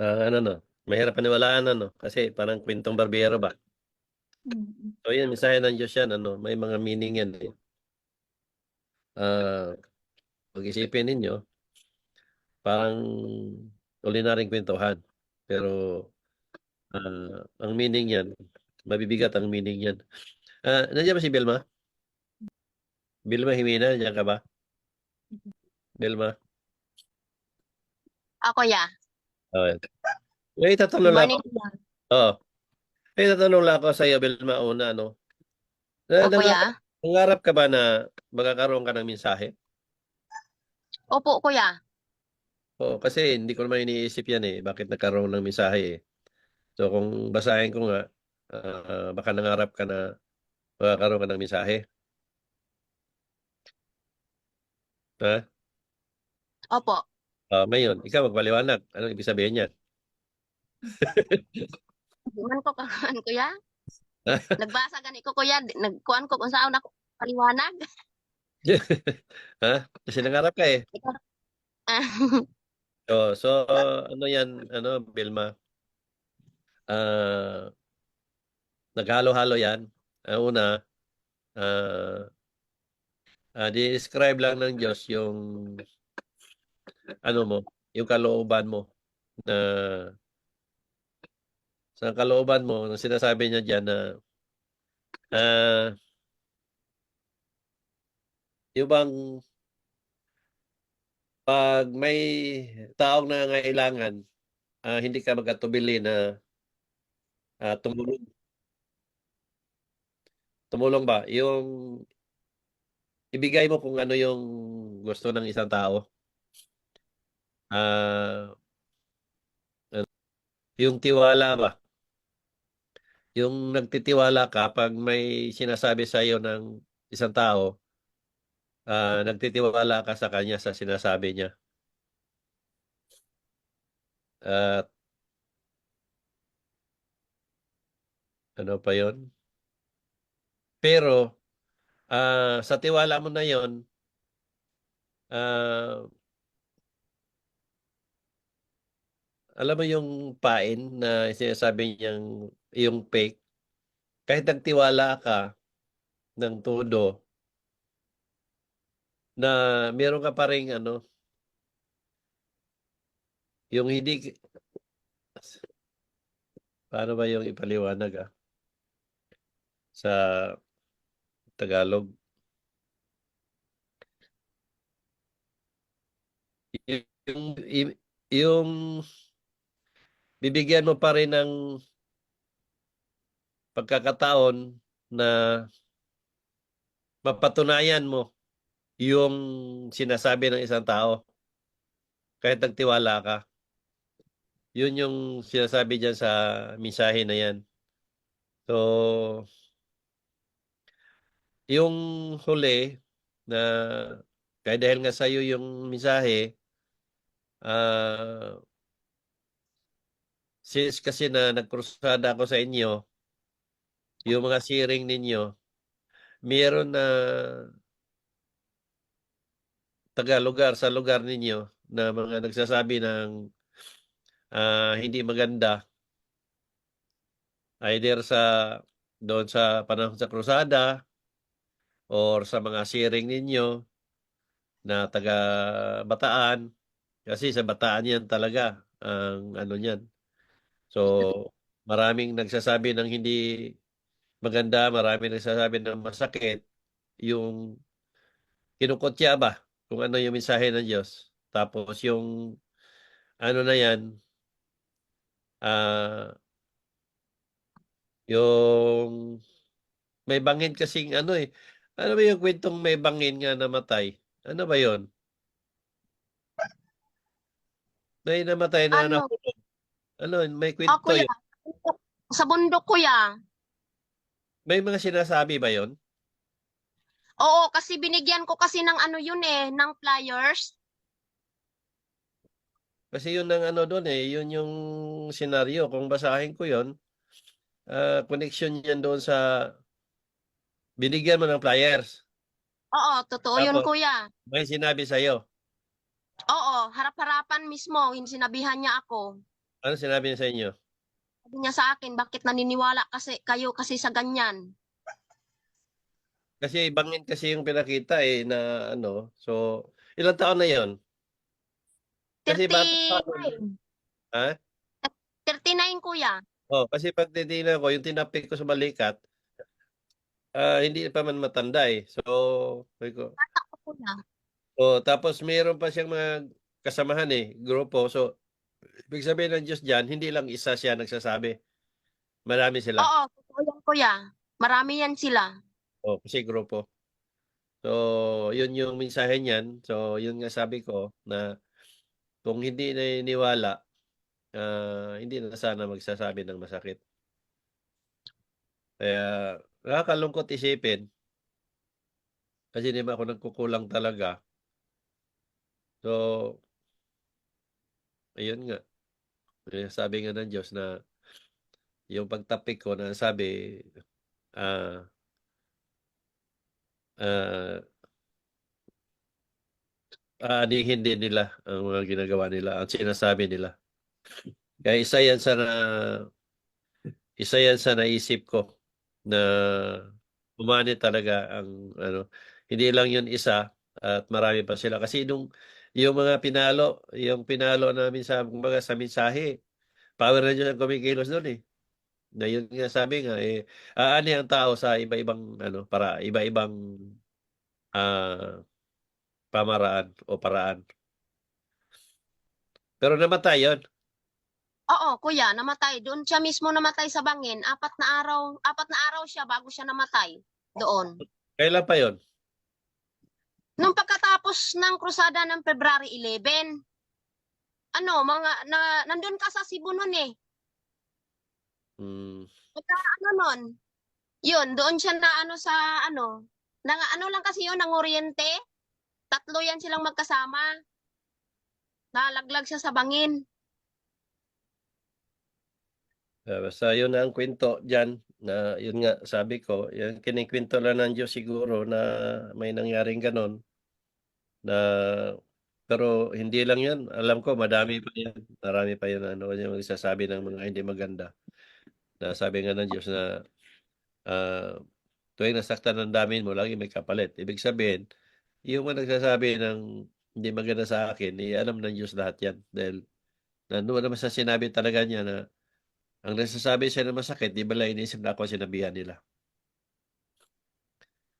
Ah, ano 'no, mahirap paniwalaan ano, kasi parang kwentong barbero ba. Mm. So yan, mensahe ng Diyos yan ano, may mga meaning yan eh. Ah, pag-isipin ninyo, parang ordinaryong kwentuhan. Pero, ah, ang meaning yan, mabibigat ang meaning yan. Ah, nandiyan ba si Belma? Belma Jimena, nandiyan ka ba? Belma? Ako ya. Okay. May tatanong lang ako. morning kuya. Oo. May tatanong lang ako sa iyo, Belma, una, ano. Na, Opo nangarap, ya. nangarap ka ba na magkakaroon ka ng mensahe? Opo kuya. Oo, kasi hindi ko naman iniisip yan eh. Bakit nagkaroon ng mensahe eh. So kung basahin ko nga, ah, baka nangarap ka na magkakaroon ka ng mensahe. Ha? Opo. Ah, ngayon, ikaw magpaliwanag. Ano ibig sabihin yan? Man ko kakuan kuya. Nagbasa gani ko kuya, nagkuan ko kung saan ako paliwanag. ha? Kasi nangarap ka eh. Ah, So, so ano yan, ano, Bilma? Ah, naghalo-halo yan. Ang una, ah, ah, describe lang ng Diyos yung ano mo, yung kalooban mo na sa kalooban mo, na sinasabi niya diyan na ah yung bang pag may taong nangangailangan, ah, hindi ka magkatubili na ah, tumulong. Tumulong ba? Yung ibigay mo kung ano yung gusto ng isang tao. Ano, yung tiwala ba? Yung nagtitiwala ka pag may sinasabi sa iyo ng isang tao, ah, nagtitiwala ka sa kanya sa sinasabi niya. At ano pa yon? Pero ah, sa tiwala mo na yon, ah, alam mo yung pain na sinasabi niyang yung fake, kahit nagtiwala ka ng todo, na meron ka pa ring ano, yung hindi, paano ba yung ipaliwanag ah? Sa Tagalog. Yung, yung bibigyan mo pa rin ng pagkakataon na mapatunayan mo yung sinasabi ng isang tao kahit nagtiwala ka. Yun yung sinasabi dyan sa mensahe na yan. So, yung huli na kaya dahil nga sa'yo yung mensahe, ah, since kasi na nagkrusada ako sa inyo, yung mga sharing ninyo, meron na taga-lugar sa lugar ninyo na mga nagsasabi ng ah, hindi maganda either sa doon sa panahon sa krusada or sa mga sharing ninyo na taga Bataan kasi sa Bataan yan talaga ang ano niyan. So maraming nagsasabi ng hindi maganda, maraming nagsasabi ng masakit yung kinukutya ba kung ano yung mensahe ng Diyos. Tapos yung ano na yan ah yung may bangin kasing ano eh. Ano ba yung kwentong may bangin nga namatay? Ano ba yon? May namatay na ano, ano, ano may kwento ako yun. Sa bundok kuya. May mga sinasabi ba yon? Oo, kasi binigyan ko kasi ng ano yun eh, ng flyers. Kasi yun ang ano doon eh, yun yung senaryo. Kung basahin ko yun, ah, connection yan doon sa binigyan mo ng flyers. Oo, totoo yun Tapos? kuya. May sinabi sa'yo. Oo, harap-harapan mismo, sinabihan niya ako. Ano sinabi niya sa inyo? Sabi niya sa akin, bakit naniniwala kasi kayo kasi sa ganyan? Kasi bangin kasi yung pinakita eh na ano. So, ilang taon na yon? Kasi bata pa ako. 39. Ha? 39 kuya. Oh, kasi pag titingnan ko, yung tinapik ko sa balikat, ah hindi pa man matanda eh. So, sabi ko, Bata ko kuya. oh, tapos mayroon pa siyang mga kasamahan eh, grupo. So, ibig sabihin ng Diyos dyan, hindi lang isa siya nagsasabi. Marami sila. Oo, totoo yan kuya. Marami yan sila. Oh, kasi grupo. So, yun yung mensahe niyan. So, yun nga sabi ko na kung hindi naniniwala, ah hindi na sana magsasabi ng masakit. Kaya nakakalungkot isipin. Kasi di ba ako nagkukulang talaga. So, ayun nga. Eh, sabi nga ng Diyos na yung pagtapik ko na sabi, ah ah aanihin din nila ang mga ginagawa nila, ang sinasabi nila. Kaya isa yan sa na, isa yan sa naisip ko na umani talaga ang ano, hindi lang yun isa at marami pa sila. Kasi nung yung mga pinalo, yung pinalo namin sa kumbaga sa mensahe, power na Diyos ang kumikilos doon eh. Na yun nga sabi nga eh, aani ang tao sa iba-ibang ano, para iba-ibang ah pamaraan o paraan. Pero namatay yun. Oo, kuya, namatay. Doon siya mismo namatay sa bangin. Apat na araw, apat na araw siya bago siya namatay doon. Kailan pa yun? Nung pagkatapos ng krusada ng February 11, ano, mga, na, nandun ka sa Cebu nun eh. Hmm, Pagka ano nun, yun, doon siya na ano sa ano, nang, ano lang kasi yun, ng Oriente. Tatlo yan silang magkasama. Nalaglag siya sa bangin. ah, basta yun na ang kwento dyan na yun nga sabi ko, yung kinikwento lang ng Diyos siguro na may nangyaring ganon na pero hindi lang yan. Alam ko madami pa yan. Marami pa yan ano yung magsasabi ng mga hindi maganda. Na sabi nga ng Diyos na ah, tuwing nasaktan ng damin mo, lagi may kapalit. Ibig sabihin, yung mga nagsasabi ng hindi maganda sa akin, eh, alam ng Diyos lahat yan. Dahil nandun naman sa sinabi talaga niya na ang nagsasabi siya ng masakit, di ba lang iniisip na ako sinabihan nila.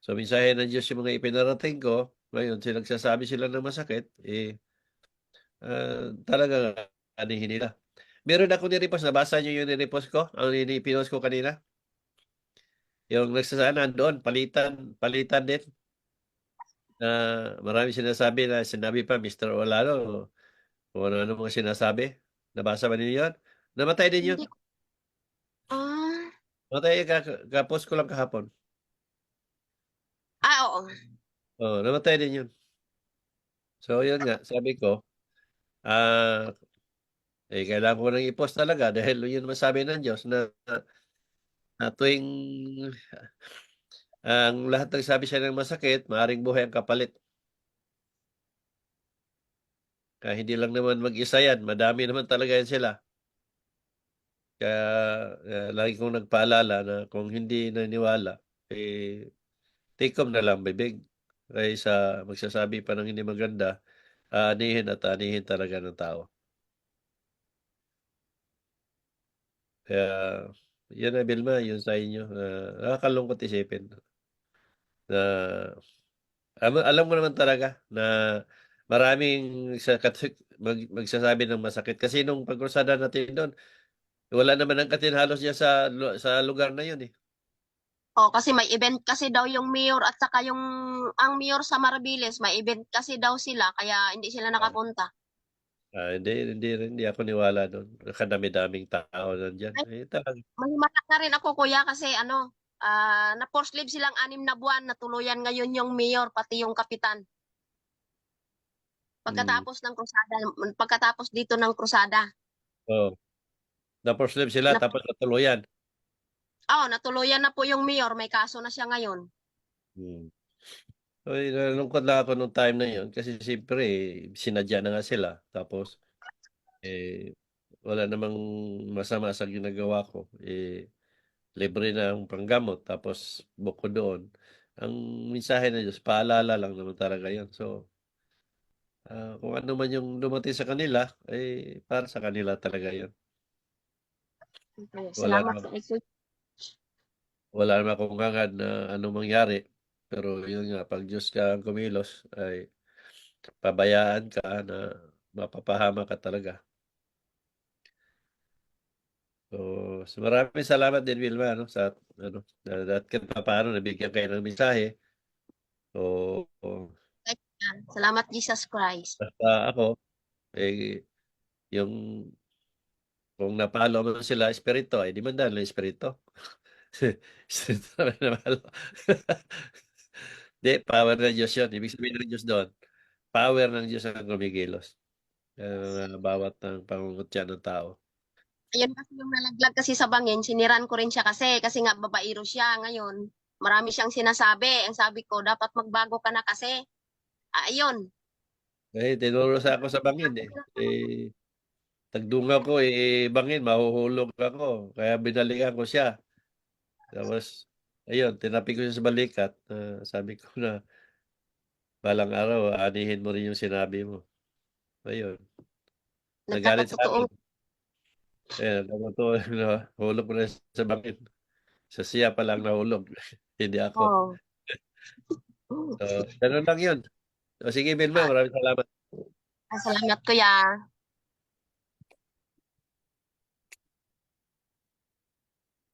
So, mensahe ng Diyos yung mga ipinarating ko, ngayon, sila nagsasabi sila ng masakit, eh, ah, talaga anihin nila. Meron ako nirepost, nabasa niyo yung nirepost ko, ang inipinost ko kanina? Yung nagsasabi nandoon, palitan, palitan din. Na marami sinasabi na sinabi pa Mr. Olano kung ano-ano mga sinasabi. Nabasa ba ninyo yun? Namatay din yun. Ah, Namatay ka, ka-post ko lang kahapon. ah, oo. Oh, namatay din yun. So, yun nga, sabi ko, ah, eh, kailangan ko nang i-post talaga dahil yun naman sabi ng Diyos na, na tuwing ang lahat ng sabi siya ng masakit, maaring buhay ang kapalit. Kaya hindi lang naman mag-isa yan, madami naman talaga yan sila. Kaya uh, lagi kong nagpaalala na kung hindi naniwala, eh, off na lang bibig. Kaysa magsasabi pa ng hindi maganda, aanihin at aanihin talaga ng tao. Kaya, yan na Vilma, yun sa inyo. Uh, nakakalungkot isipin. Na, alam, alam mo naman talaga na maraming mag, magsasabi ng masakit. Kasi nung pagkrusada natin doon, wala naman ang katin halos niya sa, sa lugar na yun eh. Oh, kasi may event kasi daw yung mayor at saka yung ang mayor sa Marabiles, may event kasi daw sila kaya hindi sila nakapunta. Ah, hindi, hindi, hindi ako niwala doon. Kadami-daming tao nandiyan. Eh, talaga. Mahimatak na rin ako kuya kasi ano, ah na force leave silang anim na buwan, natuluyan ngayon yung mayor pati yung kapitan. Pagkatapos ng krusada, pagkatapos dito ng krusada. Oh. Na-force leave sila Na- tapos natuluyan. Oh, natuluyan na po yung mayor, may kaso na siya ngayon. Hmm. So, nalungkot lang ako nung time na yun kasi siyempre eh, sinadya na nga sila. Tapos, eh, wala namang masama sa ginagawa ko. Eh, libre na ang panggamot tapos bukod doon, ang mensahe ng Diyos, paalala lang naman talaga yun. So, ah, kung ano man yung dumating sa kanila, eh, para sa kanila talaga. Wala Salamat naman, sa wala naman akong hangad na ano mangyari. Pero yun nga, pag Diyos ka ang kumilos, ay pabayaan ka na mapapahama ka talaga. So, so maraming salamat din Wilma no sa ano at kahit paano nabigyan kayo ng mensahe. So, so Salamat Jesus Christ. basta ako eh yung kung napalo man sila espiritu ay di man dahil espiritu. Espiritu naman napalo. Di, power ng Diyos yun. Ibig sabihin ng Diyos doon, power ng Diyos ang kumikilos. Uh, bawat ng pangungutya ng tao. Ayun kasi yung nalaglag kasi sa bangin, siniran ko rin siya kasi, kasi nga babaero siya ngayon. Marami siyang sinasabi. Ang sabi ko, dapat magbago ka na kasi. Ayun. Eh, tinuro sa ako sa bangin eh. Eh, tagdunga ko eh, bangin, mahuhulog ako. Kaya binalikan ko siya. Tapos, ayun, tinapi ko siya sa balikat. Uh, sabi ko na, balang araw, anihin mo rin yung sinabi mo. Ayun. Nagalit sa akin. Eh, nagkatotoo na hulog ko na sa bangin. Sa siya pa lang nahulog. Hindi ako. Oh. so, ganun lang yun. O sige, Vilma, maraming salamat. Salamat kuya.